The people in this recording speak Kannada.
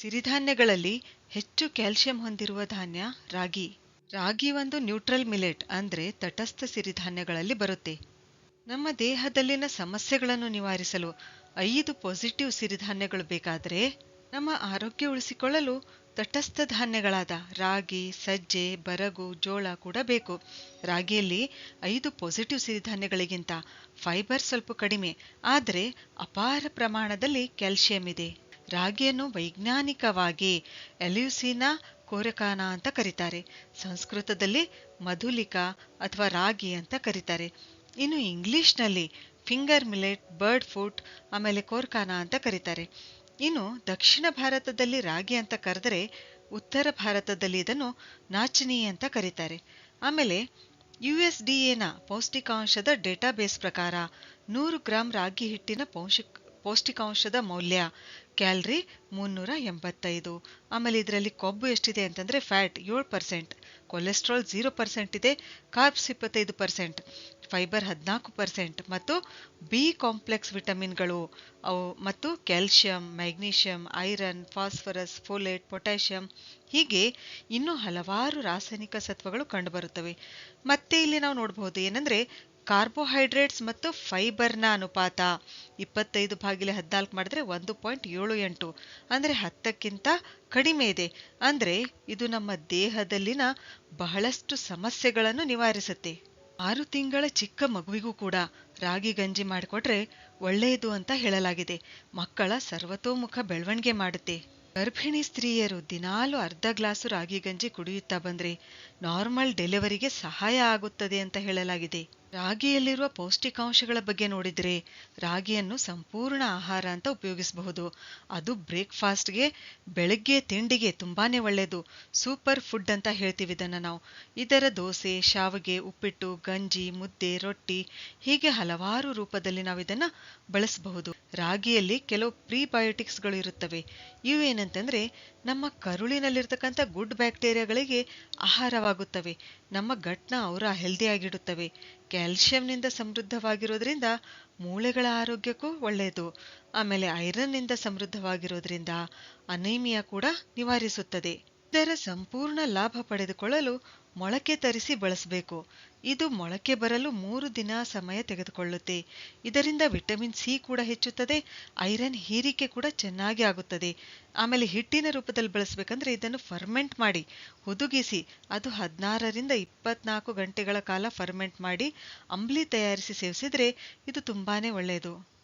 ಸಿರಿಧಾನ್ಯಗಳಲ್ಲಿ ಹೆಚ್ಚು ಕ್ಯಾಲ್ಸಿಯಂ ಹೊಂದಿರುವ ಧಾನ್ಯ ರಾಗಿ. ರಾಗಿ ಒಂದು ನ್ಯೂಟ್ರಲ್ ಮಿಲೆಟ್ ಅಂದ್ರೆ ತಟಸ್ಥ ಸಿರಿಧಾನ್ಯಗಳಲ್ಲಿ ಬರುತ್ತೆ. ನಮ್ಮ ದೇಹದಲ್ಲಿನ ಸಮಸ್ಯೆಗಳನ್ನು ನಿವಾರಿಸಲು ಐದು ಪಾಸಿಟಿವ್ ಸಿರಿಧಾನ್ಯಗಳು ಬೇಕಾದರೆ ನಮ್ಮ ಆರೋಗ್ಯ ಉಳಿಸಿಕೊಳ್ಳಲು ತಟಸ್ಥ ಧಾನ್ಯಗಳಾದ ರಾಗಿ, ಸಜ್ಜೆ, ಬರಗು, ಜೋಳ ಕೂಡ ಬೇಕು. ರಾಗಿಯಲ್ಲಿ ಐದು ಪಾಸಿಟಿವ್ ಸಿರಿಧಾನ್ಯಗಳಿಗಿಂತ ಫೈಬರ್ ಸ್ವಲ್ಪ ಕಡಿಮೆ, ಆದರೆ ಅಪಾರ ಪ್ರಮಾಣದಲ್ಲಿ ಕ್ಯಾಲ್ಸಿಯಂ ಇದೆ. ರಾಗಿಯನ್ನು ವೈಜ್ಞಾನಿಕವಾಗಿ ಎಲ್ಯೂಸಿನಾ ಕೋರಕಾನ ಅಂತ ಕರೀತಾರೆ. ಸಂಸ್ಕೃತದಲ್ಲಿ ಮಧುಲಿಕಾ ಅಥವಾ ರಾಗಿ ಅಂತ ಕರೀತಾರೆ. ಇನ್ನು ಇಂಗ್ಲಿಷ್ನಲ್ಲಿ ಫಿಂಗರ್ ಮಿಲೆಟ್ ಬರ್ಡ್ ಫುಟ್, ಆಮೇಲೆ ಕೋರ್ಕಾನ ಅಂತ ಕರೀತಾರೆ. ಇನ್ನು ದಕ್ಷಿಣ ಭಾರತದಲ್ಲಿ ರಾಗಿ ಅಂತ ಕರೆದರೆ ಉತ್ತರ ಭಾರತದಲ್ಲಿ ಇದನ್ನು ನಾಚಿನಿ ಅಂತ ಕರೀತಾರೆ. ಆಮೇಲೆ ಯು ಎಸ್ ಡಿ ಎನ ಪೌಷ್ಟಿಕಾಂಶದ ಡೇಟಾಬೇಸ್ ಪ್ರಕಾರ ನೂರು ಗ್ರಾಂ ರಾಗಿ ಹಿಟ್ಟಿನ ಪೌಷ್ಟಿಕ ಪೌಷ್ಟಿಕಾಂಶದ ಮೌಲ್ಯ ಕ್ಯಾಲ್ರಿ ಮುನ್ನೂರ ಎಂಬತ್ತೈದು ಆಮೇಲೆ ಇದರಲ್ಲಿ ಕೊಬ್ಬು ಎಷ್ಟಿದೆ ಅಂತಂದರೆ ಫ್ಯಾಟ್ ಏಳು ಪರ್ಸೆಂಟ್, ಕೊಲೆಸ್ಟ್ರಾಲ್ ಝೀರೋ ಪರ್ಸೆಂಟ್ ಇದೆ, ಕಾರ್ಬ್ಸ್ ಇಪ್ಪತ್ತೈದು ಪರ್ಸೆಂಟ್, ಫೈಬರ್ ಹದಿನಾಲ್ಕು ಪರ್ಸೆಂಟ್ ಮತ್ತು ಬಿ ಕಾಂಪ್ಲೆಕ್ಸ್ ವಿಟಮಿನ್ಗಳು. ಅವು ಮತ್ತು calcium magnesium iron, phosphorus, folate, potassium ಹೀಗೆ ಇನ್ನೂ ಹಲವಾರು ರಾಸಾಯನಿಕ ಸತ್ವಗಳು ಕಂಡುಬರುತ್ತವೆ. ಮತ್ತೆ ಇಲ್ಲಿ ನಾವು ನೋಡಬಹುದು ಏನಂದ್ರೆ ಕಾರ್ಬೋಹೈಡ್ರೇಟ್ಸ್ ಮತ್ತು ಫೈಬರ್ನ ಅನುಪಾತ ಇಪ್ಪತ್ತೈದು ಭಾಗಿಲೆ ಹದಿನಾಲ್ಕು ಮಾಡಿದ್ರೆ ಒಂದು ಪಾಯಿಂಟ್ ಏಳು ಎಂಟು. ಅಂದರೆ ಹತ್ತಕ್ಕಿಂತ ಕಡಿಮೆ ಇದೆ. ಅಂದರೆ ಇದು ನಮ್ಮ ದೇಹದಲ್ಲಿನ ಬಹಳಷ್ಟು ಸಮಸ್ಯೆಗಳನ್ನು ನಿವಾರಿಸುತ್ತೆ. ಆರು ತಿಂಗಳ ಚಿಕ್ಕ ಮಗುವಿಗೂ ಕೂಡ ರಾಗಿ ಗಂಜಿ ಮಾಡಿಕೊಟ್ರೆ ಒಳ್ಳೆಯದು ಅಂತ ಹೇಳಲಾಗಿದೆ. ಮಕ್ಕಳ ಸರ್ವತೋಮುಖ ಬೆಳವಣಿಗೆ ಮಾಡುತ್ತೆ. ಗರ್ಭಿಣಿ ಸ್ತ್ರೀಯರು ದಿನಾಲು ಅರ್ಧ ಗ್ಲಾಸು ರಾಗಿ ಗಂಜಿ ಕುಡಿಯುತ್ತಾ ಬಂದ್ರೆ ನಾರ್ಮಲ್ ಡೆಲಿವರಿಗೆ ಸಹಾಯ ಆಗುತ್ತದೆ ಅಂತ ಹೇಳಲಾಗಿದೆ. ರಾಗಿಯಲ್ಲಿರುವ ಪೌಷ್ಟಿಕಾಂಶಗಳ ಬಗ್ಗೆ ನೋಡಿದ್ರೆ ರಾಗಿಯನ್ನು ಸಂಪೂರ್ಣ ಆಹಾರ ಅಂತ ಉಪಯೋಗಿಸಬಹುದು. ಅದು ಬ್ರೇಕ್ಫಾಸ್ಟ್ಗೆ, ಬೆಳಗ್ಗೆ ತಿಂಡಿಗೆ ತುಂಬಾನೇ ಒಳ್ಳೆಯದು ಸೂಪರ್ ಫುಡ್ ಅಂತ ಹೇಳ್ತೀವಿ ಇದನ್ನು ನಾವು. ಇದರ ದೋಸೆ, ಶಾವಿಗೆ, ಉಪ್ಪಿಟ್ಟು, ಗಂಜಿ, ಮುದ್ದೆ, ರೊಟ್ಟಿ ಹೀಗೆ ಹಲವಾರು ರೂಪದಲ್ಲಿ ನಾವು ಇದನ್ನು ಬಳಸಬಹುದು. ರಾಗಿಯಲ್ಲಿ ಕೆಲವು ಪ್ರೀಬಯೋಟಿಕ್ಸ್ಗಳು ಇರುತ್ತವೆ. ಇವು ಏನಂತಂದ್ರೆ ನಮ್ಮ ಕರುಳಿನಲ್ಲಿರ್ತಕ್ಕಂಥ ಗುಡ್ ಬ್ಯಾಕ್ಟೀರಿಯಾಗಳಿಗೆ ಆಹಾರವಾಗುತ್ತವೆ. ನಮ್ಮ ಗಟ್ನ ಅವರ ಹೆಲ್ದಿಯಾಗಿಡುತ್ತವೆ ಕ್ಯಾಲ್ಸಿಯಂನಿಂದ ಸಮೃದ್ಧವಾಗಿರೋದ್ರಿಂದ ಮೂಳೆಗಳ ಆರೋಗ್ಯಕ್ಕೂ ಒಳ್ಳೆಯದು ಆಮೇಲೆ ಐರನ್ನಿಂದ ಸಮೃದ್ಧವಾಗಿರೋದ್ರಿಂದ ಅನೈಮಿಯಾ ಕೂಡ ನಿವಾರಿಸುತ್ತದೆ. ಇದರ ಸಂಪೂರ್ಣ ಲಾಭ ಪಡೆದುಕೊಳ್ಳಲು ಮೊಳಕೆ ತರಿಸಿ ಬಳಸಬೇಕು. ಇದು ಮೊಳಕೆ ಬರಲು ಮೂರು ದಿನ ಸಮಯ ತೆಗೆದುಕೊಳ್ಳುತ್ತೆ. ಇದರಿಂದ ವಿಟಮಿನ್ ಸಿ ಕೂಡ ಹೆಚ್ಚುತ್ತದೆ, ಐರನ್ ಹೀರಿಕೆ ಕೂಡ ಚೆನ್ನಾಗಿ ಆಗುತ್ತದೆ. ಆಮೇಲೆ ಹಿಟ್ಟಿನ ರೂಪದಲ್ಲಿ ಬಳಸಬೇಕಂದ್ರೆ ಇದನ್ನು ಫರ್ಮೆಂಟ್ ಮಾಡಿ, ಹುದುಗಿಸಿ, ಅದು ಹದಿನಾರರಿಂದ ಇಪ್ಪತ್ನಾಲ್ಕು ಗಂಟೆಗಳ ಕಾಲ ಫರ್ಮೆಂಟ್ ಮಾಡಿ, ಅಂಬ್ಲಿ ತಯಾರಿಸಿ ಸೇವಿಸಿದರೆ ಇದು ತುಂಬಾನೇ ಒಳ್ಳೆಯದು.